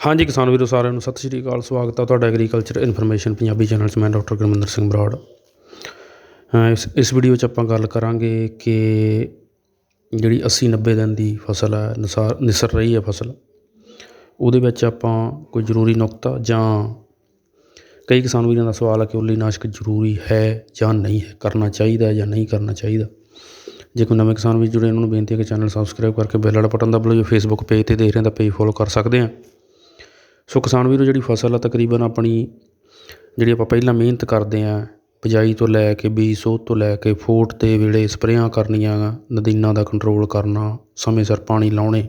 ਹਾਂਜੀ ਕਿਸਾਨ ਵੀਰੋ ਸਾਰਿਆਂ ਨੂੰ ਸਤਿ ਸ਼੍ਰੀ ਅਕਾਲ ਸਵਾਗਤ ਹੈ ਤੁਹਾਡਾ ਐਗਰੀਕਲਚਰ ਇਨਫੋਰਮੇਸ਼ਨ ਪੰਜਾਬੀ ਚੈਨਲ 'ਚ ਮੈਂ ਡਾਕਟਰ ਗੁਰਮਿੰਦਰ ਸਿੰਘ ਬਰਾੜ। ਅ, ਇਸ ਇਸ ਵੀਡੀਓ 'ਚ ਆਪਾਂ ਗੱਲ ਕਰਾਂਗੇ ਕਿ ਜਿਹੜੀ 80 90 ਦਿਨ ਦੀ ਫਸਲ ਹੈ ਨਿਸਾਰ ਨਿਸਰ ਰਹੀ ਹੈ ਫਸਲ ਉਹਦੇ ਵਿੱਚ ਆਪਾਂ ਕੋਈ ਜ਼ਰੂਰੀ ਨੁਕਤਾ ਜਾਂ ਕਈ ਕਿਸਾਨ ਵੀਰਾਂ ਦਾ ਸਵਾਲ ਹੈ ਕਿ ਉੱਲੀ ਨਾਸ਼ਕ ਜ਼ਰੂਰੀ ਹੈ ਜਾਂ ਨਹੀਂ ਹੈ ਕਰਨਾ ਚਾਹੀਦਾ ਜਾਂ ਨਹੀਂ ਕਰਨਾ ਚਾਹੀਦਾ। ਜੇ ਕੋਈ ਨਵੇਂ ਕਿਸਾਨ ਵੀਰ ਜੁੜੇ ਉਹਨਾਂ ਨੂੰ ਬੇਨਤੀ ਹੈ ਕਿ ਚੈਨਲ ਸਬਸਕ੍ਰਾਈਬ ਕਰਕੇ ਬੈਲ ਵਾਲਾ ਬਟਨ ਦਬਾ ਲਓ ਜੇ ਫੇਸਬੁੱਕ ਪੇਜ ਤੇ ਦੇਖ ਰਹੇ ਹੋ ਤਾਂ ਪੇਜ ਫੋਲੋ ਕਰ ਸਕਦੇ ਆ ਸੋ ਕਿਸਾਨ ਵੀਰੋ, ਜਿਹੜੀ ਫਸਲ ਆ, ਤਕਰੀਬਨ ਆਪਣੀ ਜਿਹੜੀ ਆਪਾਂ ਪਹਿਲਾਂ ਮਿਹਨਤ ਕਰਦੇ ਹਾਂ ਬਿਜਾਈ ਤੋਂ ਲੈ ਕੇ ਬੀਜ ਸੋਧ ਤੋਂ ਲੈ ਕੇ ਫੋਟ ਦੇ ਵੇਲੇ ਸਪਰੇਆਂ ਕਰਨੀਆਂ, ਨਦੀਨਾਂ ਦਾ ਕੰਟਰੋਲ ਕਰਨਾ, ਸਮੇਂ ਸਿਰ ਪਾਣੀ ਲਾਉਣੇ।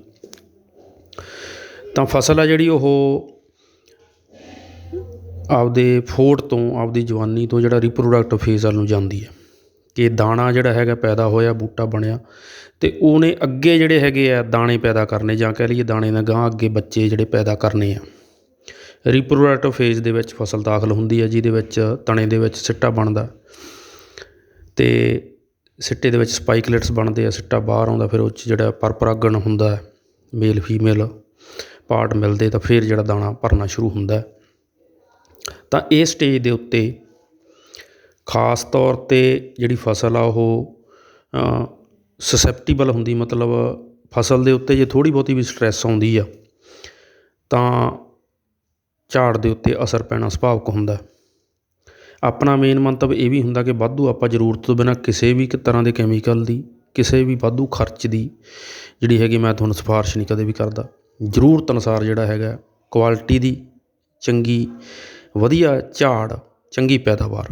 ਤਾਂ ਫਸਲ ਆ ਜਿਹੜੀ ਉਹ ਆਪਦੇ ਫੋਟ ਤੋਂ, ਆਪਦੀ ਜਵਾਨੀ ਤੋਂ ਜਿਹੜਾ ਰੀਪਰੋਡਕਟ ਫੇਜ਼ ਵੱਲ ਨੂੰ ਜਾਂਦੀ ਹੈ ਕਿ ਦਾਣਾ ਜਿਹੜਾ ਹੈਗਾ ਪੈਦਾ ਹੋਇਆ, ਬੂਟਾ ਬਣਿਆ, ਤੇ ਉਹਨੇ ਅੱਗੇ ਜਿਹੜੇ ਹੈਗੇ ਆ, ਦਾਣੇ ਪੈਦਾ ਕਰਨੇ ਜਾਂ ਕਹਿ ਲਈਏ ਦਾਣੇ ਦਾ ਗਾਂ ਅੱਗੇ ਬੱਚੇ ਜਿਹੜੇ ਪੈਦਾ ਕਰਨੇ ਆ। ਰੀਪਰੋਡਕਟਿਵ ਫੇਜ਼ ਦੇ ਵਿੱਚ ਫਸਲ ਦਾਖਲ ਹੁੰਦੀ ਹੈ, ਜਿਹਦੇ ਵਿੱਚ ਤਣੇ ਦੇ ਵਿੱਚ ਸਿੱਟਾ ਬਣਦਾ ਅਤੇ ਸਿੱਟੇ ਦੇ ਵਿੱਚ ਸਪਾਈਕਲੇਟਸ ਬਣਦੇ ਆ, ਸਿੱਟਾ ਬਾਹਰ ਆਉਂਦਾ, ਫਿਰ ਉਹ 'ਚ ਜਿਹੜਾ ਪਰਪਰਾਗਣ ਹੁੰਦਾ ਮੇਲ ਫੀਮੇਲ ਪਾਰਟ ਮਿਲਦੇ, ਤਾਂ ਫਿਰ ਜਿਹੜਾ ਦਾਣਾ ਭਰਨਾ ਸ਼ੁਰੂ ਹੁੰਦਾ ਤਾਂ ਇਹ ਸਟੇਜ ਦੇ ਉੱਤੇ ਖਾਸ ਤੌਰ ਤੇ ਜਿਹੜੀ ਫਸਲ ਆ, ਉਹ ਸਸੈਪਟੀਬਲ ਹੁੰਦੀ, ਮਤਲਬ ਫਸਲ ਦੇ ਉੱਤੇ ਜੇ ਥੋੜੀ ਬਹੁਤੀ ਵੀ ਸਟ੍ਰੈਸ ਆਉਂਦੀ ਆ, ਤਾਂ ਝਾੜ ਦੇ ਉੱਤੇ ਅਸਰ ਪੈਣਾ ਸੁਭਾਵਿਕ ਹੁੰਦਾ ਆਪਣਾ ਮੇਨ ਮੰਤਵ ਇਹ ਵੀ ਹੁੰਦਾ ਕਿ ਵਾਧੂ ਆਪਾਂ ਜ਼ਰੂਰਤ ਤੋਂ ਬਿਨਾਂ ਕਿਸੇ ਵੀ ਤਰ੍ਹਾਂ ਦੇ ਕੈਮੀਕਲ ਦੀ, ਕਿਸੇ ਵੀ ਵਾਧੂ ਖਰਚ ਦੀ ਜਿਹੜੀ ਹੈਗੀ ਮੈਂ ਤੁਹਾਨੂੰ ਸਿਫਾਰਿਸ਼ ਨਹੀਂ ਕਦੇ ਵੀ ਕਰਦਾ। ਜ਼ਰੂਰਤ ਅਨੁਸਾਰ ਜਿਹੜਾ ਹੈਗਾ ਕੁਆਲਿਟੀ ਦੀ ਚੰਗੀ, ਵਧੀਆ ਝਾੜ, ਚੰਗੀ ਪੈਦਾਵਾਰ।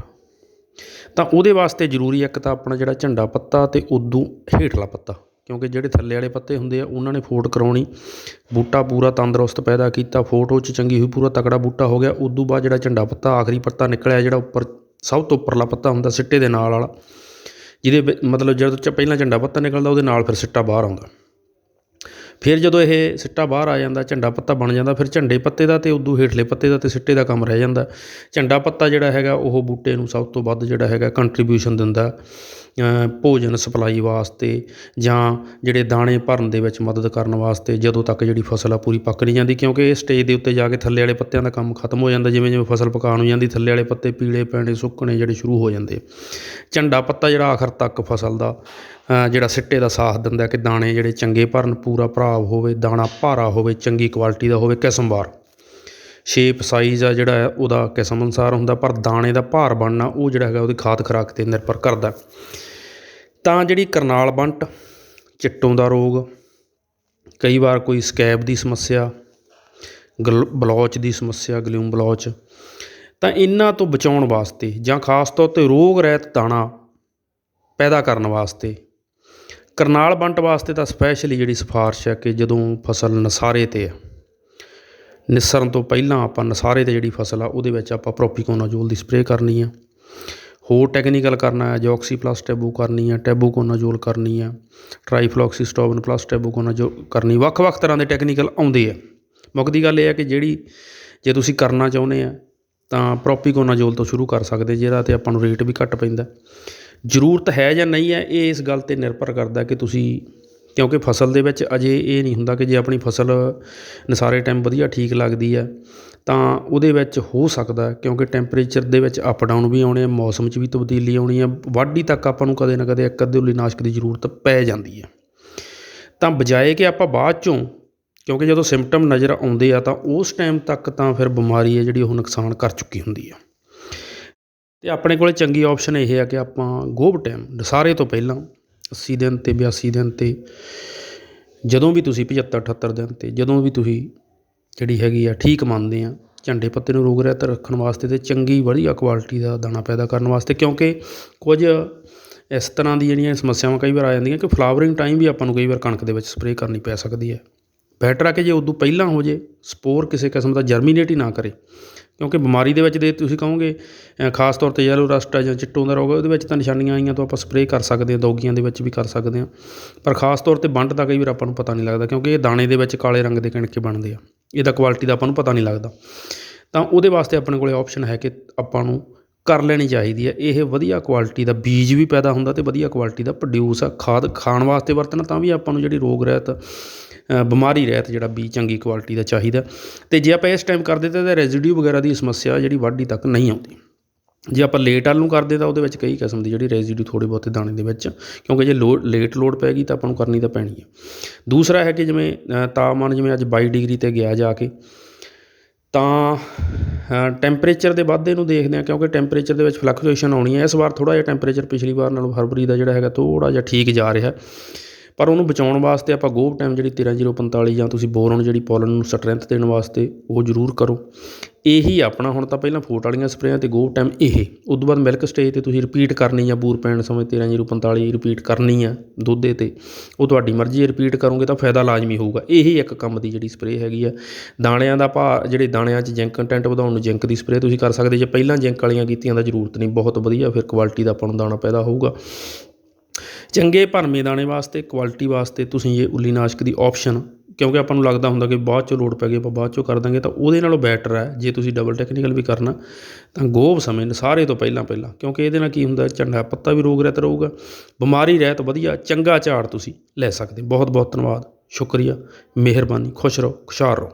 ਤਾਂ ਉਹਦੇ ਵਾਸਤੇ ਜ਼ਰੂਰੀ ਹੈ ਇੱਕ ਤਾਂ ਆਪਣਾ ਜਿਹੜਾ ਝੰਡਾ ਪੱਤਾ ਤੇ ਉਦੋਂ ਹੇਠਲਾ ਪੱਤਾ। ਕਿਉਂਕਿ ਜਿਹੜੇ ਥੱਲੇ ਵਾਲੇ ਪੱਤੇ ਹੁੰਦੇ ਆ, ਉਹਨਾਂ ਨੇ ਫੋਟ ਕਰਵਾਉਣੀ ਬੂਟਾ ਪੂਰਾ ਤੰਦਰੁਸਤ ਪੈਦਾ ਕੀਤਾ, ਫੋਟ ਉਹ 'ਚ ਚੰਗੀ ਹੋਈ, ਪੂਰਾ ਤਕੜਾ ਬੂਟਾ ਹੋ ਗਿਆ। ਉਦੋਂ ਬਾਅਦ ਜਿਹੜਾ ਝੰਡਾ ਪੱਤਾ, ਆਖਰੀ ਪੱਤਾ ਨਿਕਲਿਆ, ਜਿਹੜਾ ਉੱਪਰ ਸਭ ਤੋਂ ਉੱਪਰਲਾ ਪੱਤਾ ਹੁੰਦਾ, ਸਿੱਟੇ ਦੇ ਨਾਲ ਵਾਲਾ। ਜਿਹਦੇ ਵਿੱਚ- ਮਤਲਬ ਜਦੋਂ ਚ ਪਹਿਲਾਂ ਝੰਡਾ ਪੱਤਾ ਨਿਕਲਦਾ, ਉਹਦੇ ਨਾਲ ਫਿਰ ਸਿੱਟਾ ਬਾਹਰ ਆਉਂਦਾ। ਫਿਰ ਜਦੋਂ ਇਹ ਸਿੱਟਾ ਬਾਹਰ ਆ ਜਾਂਦਾ, ਝੰਡਾ ਪੱਤਾ ਬਣ ਜਾਂਦਾ, ਫਿਰ ਝੰਡੇ ਪੱਤੇ ਦਾ ਅਤੇ ਉਦੋਂ ਹੇਠਲੇ ਪੱਤੇ ਦਾ ਅਤੇ ਸਿੱਟੇ ਦਾ ਕੰਮ ਰਹਿ ਜਾਂਦਾ। ਝੰਡਾ ਪੱਤਾ ਜਿਹੜਾ ਹੈਗਾ, ਉਹ ਬੂਟੇ ਨੂੰ ਸਭ ਤੋਂ ਵੱਧ ਜਿਹੜਾ ਹੈਗਾ ਕੰਟਰੀਬਿਊਸ਼ਨ ਦਿੰਦਾ ਭੋਜਨ ਸਪਲਾਈ ਵਾਸਤੇ ਜਾਂ ਜਿਹੜੇ ਦਾਣੇ ਭਰਨ ਦੇ ਵਿੱਚ ਮਦਦ ਕਰਨ ਵਾਸਤੇ ਜਦੋਂ ਤੱਕ ਜਿਹੜੀ ਫਸਲ ਆ ਪੂਰੀ ਪੱਕ ਨਹੀਂ ਜਾਂਦੀ, ਕਿਉਂਕਿ ਇਹ ਸਟੇਜ ਦੇ ਉੱਤੇ ਜਾ ਕੇ ਥੱਲੇ ਵਾਲੇ ਪੱਤਿਆਂ ਦਾ ਕੰਮ ਖਤਮ ਹੋ ਜਾਂਦਾ, ਜਿਵੇਂ ਜਿਵੇਂ ਫਸਲ ਪਕਾਉਣ ਨੂੰ ਜਾਂਦੀ, ਥੱਲੇ ਵਾਲੇ ਪੱਤੇ ਪੀਲੇ, ਪੈਣੇ, ਸੁੱਕਣੇ ਜਿਹੜੇ ਸ਼ੁਰੂ ਹੋ ਜਾਂਦੇ। ਝੰਡਾ ਪੱਤਾ ਜਿਹੜਾ ਆਖਰ ਤੱਕ ਫਸਲ ਦਾ ਜਿਹੜਾ ਸਿੱਟੇ ਦਾ ਸਾਥ ਦਿੰਦਾ ਕਿ ਦਾਣੇ ਜਿਹੜੇ ਚੰਗੇ ਭਰਨ, ਪੂਰਾ ਭਰਾਵ ਹੋਵੇ, ਦਾਣਾ ਭਾਰਾ ਹੋਵੇ, ਚੰਗੀ ਕੁਆਲਿਟੀ ਦਾ ਹੋਵੇ ਕਿਸਮਵਾਰ ਸ਼ੇਪ ਸਾਈਜ਼ ਆ ਜਿਹੜਾ ਉਹਦਾ ਕਿਸਮ ਅਨੁਸਾਰ ਹੁੰਦਾ, ਪਰ ਦਾਣੇ ਦਾ ਭਾਰ ਬਣਨਾ, ਉਹ ਜਿਹੜਾ ਹੈਗਾ ਉਹਦੀ ਖਾਦ ਖੁਰਾਕ ਤੇ ਨਿਰਭਰ ਕਰਦਾ ਤਾਂ ਜਿਹੜੀ ਕਰਨਾਲ ਬੰਟ, ਚਿੱਟੋਂ ਦਾ ਰੋਗ, ਕਈ ਵਾਰ ਕੋਈ ਸਕੈਬ ਦੀ ਸਮੱਸਿਆ, ਗਲ, ਬਲੌਚ ਦੀ ਸਮੱਸਿਆ ਗਲਿਊਮ ਬਲੌਚ, ਤਾਂ ਇਹਨਾਂ ਤੋਂ ਬਚਾਉਣ ਵਾਸਤੇ ਜਾਂ ਖਾਸ ਤੌਰ ਤੇ ਰੋਗ ਰਹਿਤ ਦਾਣਾ ਪੈਦਾ ਕਰਨ ਵਾਸਤੇ ਕਰਨਾਲ ਬੰਟ ਵਾਸਤੇ ਤਾਂ ਸਪੈਸ਼ਲੀ ਜਿਹੜੀ ਸਿਫਾਰਿਸ਼ ਹੈ ਕਿ ਜਦੋਂ ਫਸਲ ਨਸਾਰੇ ਤੇ ਹੈ, ਨਿਸਰਨ ਤੋਂ ਪਹਿਲਾਂ ਆਪਾਂ ਨਸਾਰੇ ਤੇ ਜਿਹੜੀ ਫਸਲ ਆ, ਉਹਦੇ ਵਿੱਚ ਆਪਾਂ ਪ੍ਰੋਪੀਕੋਨਾਜੋਲ ਦੀ ਸਪਰੇਅ ਕਰਨੀ ਆ। ਹੋਰ ਟੈਕਨੀਕਲ ਕਰਨਾ ਹੈ ਜੋਕਸੀ ਪਲੱਸ ਟੈਬੂ ਕਰਨੀ ਹੈ ਟੈਬੂਕੋਨਾਜੋਲ ਕਰਨੀ ਹੈ ਟ੍ਰਾਈਫਲੋਕਸੀਸਟੋਬਨ ਪਲੱਸ ਟੈਬੂਕੋਨਾਜੋਲ ਕਰਨੀ, ਵੱਖ-ਵੱਖ ਤਰ੍ਹਾਂ ਦੇ ਟੈਕਨੀਕਲ ਆਉਂਦੇ ਆ। ਮੁੱਕਦੀ ਗੱਲ ਇਹ ਹੈ ਕਿ ਜਿਹੜੀ, ਜੇ ਤੁਸੀਂ ਕਰਨਾ ਚਾਹੁੰਦੇ ਆ, ਤਾਂ ਪ੍ਰੋਪੀਕੋਨਾਜੋਲ ਤੋਂ ਸ਼ੁਰੂ ਕਰ ਸਕਦੇ, ਜਿਹਦਾ ਤੇ ਆਪਾਂ ਨੂੰ ਰੇਟ ਵੀ ਘੱਟ ਪੈਂਦਾ। ਜ਼ਰੂਰਤ ਹੈ ਜਾਂ ਨਹੀਂ ਹੈ, ਇਹ ਇਸ ਗੱਲ ਤੇ ਨਿਰਭਰ ਕਰਦਾ ਕਿ ਤੁਸੀਂ, ਕਿਉਂਕਿ ਫਸਲ ਦੇ ਵਿੱਚ ਅਜੇ ਇਹ ਨਹੀਂ ਹੁੰਦਾ ਕਿ ਜੇ ਆਪਣੀ ਫਸਲ ਨਸਾਰੇ ਟਾਈਮ ਵਧੀਆ ਠੀਕ ਲੱਗਦੀ ਹੈ, ਤਾਂ ਉਹਦੇ ਵਿੱਚ ਹੋ ਸਕਦਾ ਕਿਉਂਕਿ ਟੈਂਪਰੇਚਰ ਦੇ ਵਿੱਚ ਅਪ ਡਾਊਨ ਵੀ ਆਉਣੇ ਆ, ਮੌਸਮ 'ਚ ਵੀ ਤਬਦੀਲੀ ਆਉਣੀ ਹੈ ਵਾਢੀ ਤੱਕ ਆਪਾਂ ਨੂੰ ਕਦੇ ਨਾ ਕਦੇ ਇੱਕ ਅੱਧੇ ਉਲੀਨਾਸ਼ਕ ਦੀ ਜ਼ਰੂਰਤ ਪੈ ਜਾਂਦੀ ਹੈ। ਤਾਂ ਬਜਾਏ ਕਿ ਆਪਾਂ ਬਾਅਦ ਚੋਂ, ਕਿਉਂਕਿ ਜਦੋਂ ਸਿੰਪਟਮ ਨਜ਼ਰ ਆਉਂਦੇ ਆ, ਤਾਂ ਉਸ ਟਾਈਮ ਤੱਕ ਤਾਂ ਫਿਰ ਬਿਮਾਰੀ ਹੈ ਜਿਹੜੀ ਉਹ ਨੁਕਸਾਨ ਕਰ ਚੁੱਕੀ ਹੁੰਦੀ ਆ ਅਤੇ ਆਪਣੇ ਕੋਲ ਚੰਗੀ ਆਪਸ਼ਨ ਇਹ ਆ ਕਿ ਆਪਾਂ ਗੋਭ ਟਾਈਮ ਦਸਾਰੇ ਤੋਂ ਪਹਿਲਾਂ 80 ਦਿਨ ਤੇ 82 ਦਿਨ ਤੇ ਜਦੋਂ ਵੀ ਤੁਸੀਂ 75 78 ਦਿਨ ਤੇ ਜਦੋਂ ਵੀ ਤੁਸੀਂ ਜਿਹੜੀ ਹੈਗੀ ਆ ਠੀਕ ਮੰਨਦੇ ਆ, ਝੰਡੇ ਪੱਤੇ ਨੂੰ ਰੋਗ ਰਹਿਤ ਰੱਖਣ ਵਾਸਤੇ ਅਤੇ ਚੰਗੀ ਵਧੀਆ ਕੁਆਲਿਟੀ ਦਾ ਦਾਣਾ ਪੈਦਾ ਕਰਨ ਵਾਸਤੇ, ਕਿਉਂਕਿ ਕੁਝ ਇਸ ਤਰ੍ਹਾਂ ਦੀ ਜਿਹੜੀਆਂ ਸਮੱਸਿਆਵਾਂ ਕਈ ਵਾਰ ਆ ਜਾਂਦੀਆਂ ਕਿ ਫਲਾਵਰਿੰਗ ਟਾਈਮ ਵੀ ਆਪਾਂ ਨੂੰ ਕਈ ਵਾਰ ਕਣਕ ਦੇ ਵਿੱਚ ਸਪਰੇਅ ਕਰਨੀ ਪੈ ਸਕਦੀ ਹੈ। ਬੈਟਰ ਆ ਕਿ ਜੇ ਉਦੋਂ ਪਹਿਲਾਂ ਹੋ ਜੇ ਸਪੋਰ ਕਿਸੇ ਕਿਸਮ ਦਾ ਜਰਮੀਨੇਟ ਹੀ ਨਾ ਕਰੇ। ਕਿਉਂਕਿ ਬਿਮਾਰੀ ਦੇ ਵਿੱਚ ਜੇ ਤੁਸੀਂ ਕਹੋਗੇ ਖਾਸ ਤੌਰ ਤੇ ਯੈਲੋ ਰਸਟ ਆ ਜਾਂ ਚਿੱਟੋਂ ਦਾ ਰੋਗ ਉਹਦੇ ਵਿੱਚ ਤਾਂ ਨਿਸ਼ਾਨੀਆਂ ਆਈਆਂ ਤੋਂ ਆਪਾਂ ਸਪਰੇਅ ਕਰ ਸਕਦੇ ਹਾਂ, ਦੋਗੀਆਂ ਦੇ ਵਿੱਚ ਵੀ ਕਰ ਸਕਦੇ ਹਾਂ। ਪਰ ਖਾਸ ਤੌਰ ਤੇ ਵੰਡ ਦਾ ਕਈ ਵਾਰ ਆਪਾਂ ਨੂੰ ਪਤਾ ਨਹੀਂ ਲੱਗਦਾ ਕਿਉਂਕਿ ਇਹ ਦਾਣੇ ਦੇ ਵਿੱਚ ਕਾਲੇ ਰੰਗ ਦੇ ਕਣਕੇ ਬਣਦੇ ਆ। ਇਹਦਾ ਕੁਆਲਿਟੀ ਦਾ ਆਪਾਂ ਨੂੰ ਪਤਾ ਨਹੀਂ ਲੱਗਦਾ। ਤਾਂ ਉਹਦੇ ਵਾਸਤੇ ਆਪਣੇ ਕੋਲੇ ਆਪਸ਼ਨ ਹੈ ਕਿ ਆਪਾਂ ਨੂੰ ਕਰ ਲੈਣੀ ਚਾਹੀਦੀ ਹੈ। ਇਹ ਵਧੀਆ ਕੁਆਲਿਟੀ ਦਾ ਬੀਜ ਵੀ ਪੈਦਾ ਹੁੰਦਾ ਤੇ ਵਧੀਆ ਕੁਆਲਿਟੀ ਦਾ ਪ੍ਰੋਡਿਊਸ ਆ। ਖਾਦ ਖਾਣ ਵਾਸਤੇ ਵਰਤਣਾ ਤਾਂ ਵੀ ਆਪਾਂ ਨੂੰ ਜਿਹੜੀ ਰੋਗ ਰਹਿਤ ਬਿਮਾਰੀ ਰਹਿਤ ਜਿਹੜਾ ਬੀਜ ਚੰਗੀ ਕੁਆਲਿਟੀ ਦਾ ਚਾਹੀਦਾ। ਅਤੇ ਜੇ ਆਪਾਂ ਇਸ ਟਾਈਮ ਕਰਦੇ ਤਾਂ ਇਹਦਾ ਰੈਜ਼ੀਡਿਊ ਵਗੈਰਾ ਦੀ ਸਮੱਸਿਆ ਜਿਹੜੀ ਵਾਢੀ ਤੱਕ ਨਹੀਂ ਆਉਂਦੀ। ਜੇ ਆਪਾਂ ਲੇਟ ਵੱਲ ਨੂੰ ਕਰਦੇ ਤਾਂ ਉਹਦੇ ਵਿੱਚ ਕਈ ਕਿਸਮ ਦੀ ਜਿਹੜੀ ਰੈਜ਼ੀਡਿਊ ਥੋੜ੍ਹੇ ਬਹੁਤੇ ਦਾਣੇ ਦੇ ਵਿੱਚ, ਕਿਉਂਕਿ ਜੇ ਲੋ ਲੇਟ ਲੋਡ ਪੈ ਗਈ ਤਾਂ ਆਪਾਂ ਨੂੰ ਕਰਨੀ ਤਾਂ ਪੈਣੀ ਹੈ ਦੂਸਰਾ ਹੈ ਕਿ ਜਿਵੇਂ ਤਾਪਮਾਨ ਜਿਵੇਂ ਅੱਜ 22 ਡਿਗਰੀ ਤੇ ਗਿਆ ਜਾ ਕੇ, ਤਾਂ ਟੈਂਪਰੇਚਰ ਦੇ ਵਾਧੇ ਨੂੰ ਦੇਖਦੇ ਹਾਂ, ਕਿਉਂਕਿ ਟੈਂਪਰੇਚਰ ਦੇ ਵਿੱਚ ਫਲਕਚੁਏਸ਼ਨ ਆਉਣੀ ਹੈ ਇਸ ਵਾਰ ਥੋੜ੍ਹਾ ਜਿਹਾ ਟੈਂਪਰੇਚਰ ਪਿਛਲੀ ਵਾਰ ਨਾਲੋਂ ਫਰਵਰੀ ਦਾ ਜਿਹੜਾ ਹੈਗਾ ਥੋੜ੍ਹਾ ਜਿਹਾ ਠੀਕ ਜਾ ਰਿਹਾ। ਪਰ ਉਹਨੂੰ ਬਚਾਉਣ ਵਾਸਤੇ ਆਪਾਂ ਗੋਵ ਟਾਈਮ ਜਿਹੜੀ 13045 ਜਾਂ ਤੁਸੀਂ ਬੋਰਨ ਜਿਹੜੀ ਪੋਲਨ ਨੂੰ ਸਟਰੈਂਥ ਦੇਣ ਵਾਸਤੇ ਉਹ ਜ਼ਰੂਰ ਕਰੋ। ਇਹੀ ਆਪਣਾ ਹੁਣ ਤਾਂ ਪਹਿਲਾਂ ਫੋਟ ਵਾਲੀਆਂ ਸਪਰੇਆਂ ਤੇ ਗੋਵ ਟਾਈਮ ਇਹ। ਉਸ ਤੋਂ ਬਾਅਦ ਮਿਲਕ ਸਟੇਜ ਤੇ ਤੁਸੀਂ ਰਿਪੀਟ ਕਰਨੀ ਆ ਬੂਰ ਪੈਣ ਸਮੇਂ 13045 ਰਿਪੀਟ ਕਰਨੀ ਆ ਦੁੱਧੇ ਤੇ। ਉਹ ਤੁਹਾਡੀ ਮਰਜ਼ੀ ਰਿਪੀਟ ਕਰੋਗੇ ਤਾਂ ਫਾਇਦਾ ਲਾਜ਼ਮੀ ਹੋਊਗਾ। ਇਹੀ ਇੱਕ ਕੰਮ ਦੀ ਜਿਹੜੀ ਸਪਰੇਅ ਹੈਗੀ ਆ। ਦਾਣਿਆਂ ਦਾ ਭਾਰ ਜਿਹੜੇ ਦਾਣਿਆਂ 'ਚ ਜਿੰਕ ਕੰਟੈਂਟ ਵਧਾਉਣ ਨੂੰ ਜਿੰਕ ਦੀ ਸਪਰੇਅ ਤੁਸੀਂ ਕਰ ਸਕਦੇ ਜੇ। ਪਹਿਲਾਂ ਜਿੰਕ ਵਾਲੀਆਂ ਕੀਤੀਆਂ ਦਾ ਜ਼ਰੂਰਤ ਨਹੀਂ, ਬਹੁਤ ਵਧੀਆ, ਫਿਰ ਕੁਆਲਿਟੀ ਦਾ ਆਪਾਂ ਨੂੰ ਦਾਣਾ ਪੈਦਾ ਹੋਊਗਾ। ਚੰਗੇ ਭਰਮੇ ਦਾਣੇ ਵਾਸਤੇ ਕੁਆਲਿਟੀ ਵਾਸਤੇ ਤੁਸੀਂ ਇਹ ਉੱਲੀਨਾਸ਼ਕ ਦੀ ਆਪਸ਼ਨ ਕਿਉਂਕਿ ਆਪਾਂ ਨੂੰ ਲੱਗਦਾ ਹੁੰਦਾ ਕਿ ਬਾਅਦ ਚੋਂ ਲੋੜ ਪੈ ਗਈ, ਆਪਾਂ ਬਾਅਦ ਚੋਂ ਕਰ ਦਾਂਗੇ, ਤਾਂ ਉਹਦੇ ਨਾਲੋਂ ਬੈਟਰ ਹੈ, ਜੇ ਤੁਸੀਂ ਡਬਲ ਟੈਕਨੀਕਲ ਵੀ ਕਰਨਾ, ਤਾਂ ਗੋਭ ਸਮੇਂ ਸਾਰੇ ਤੋਂ ਪਹਿਲਾਂ ਪਹਿਲਾਂ, ਕਿਉਂਕਿ ਇਹਦੇ ਨਾਲ ਕੀ ਹੁੰਦਾ, ਝੰਡਾ ਪੱਤਾ ਵੀ ਰੋਗ ਰਹਿਤ ਰਹੂਗਾ, ਬਿਮਾਰੀ, ਰਹਿਤ ਵਧੀਆ, ਚੰਗਾ ਝਾੜ ਤੁਸੀਂ ਲੈ ਸਕਦੇ ਬਹੁਤ ਬਹੁਤ ਧੰਨਵਾਦ, ਸ਼ੁਕਰੀਆ, ਮਿਹਰਬਾਨੀ, ਖੁਸ਼ ਰਹੋ, ਖੁਸ਼ਹਾਲ ਰਹੋ।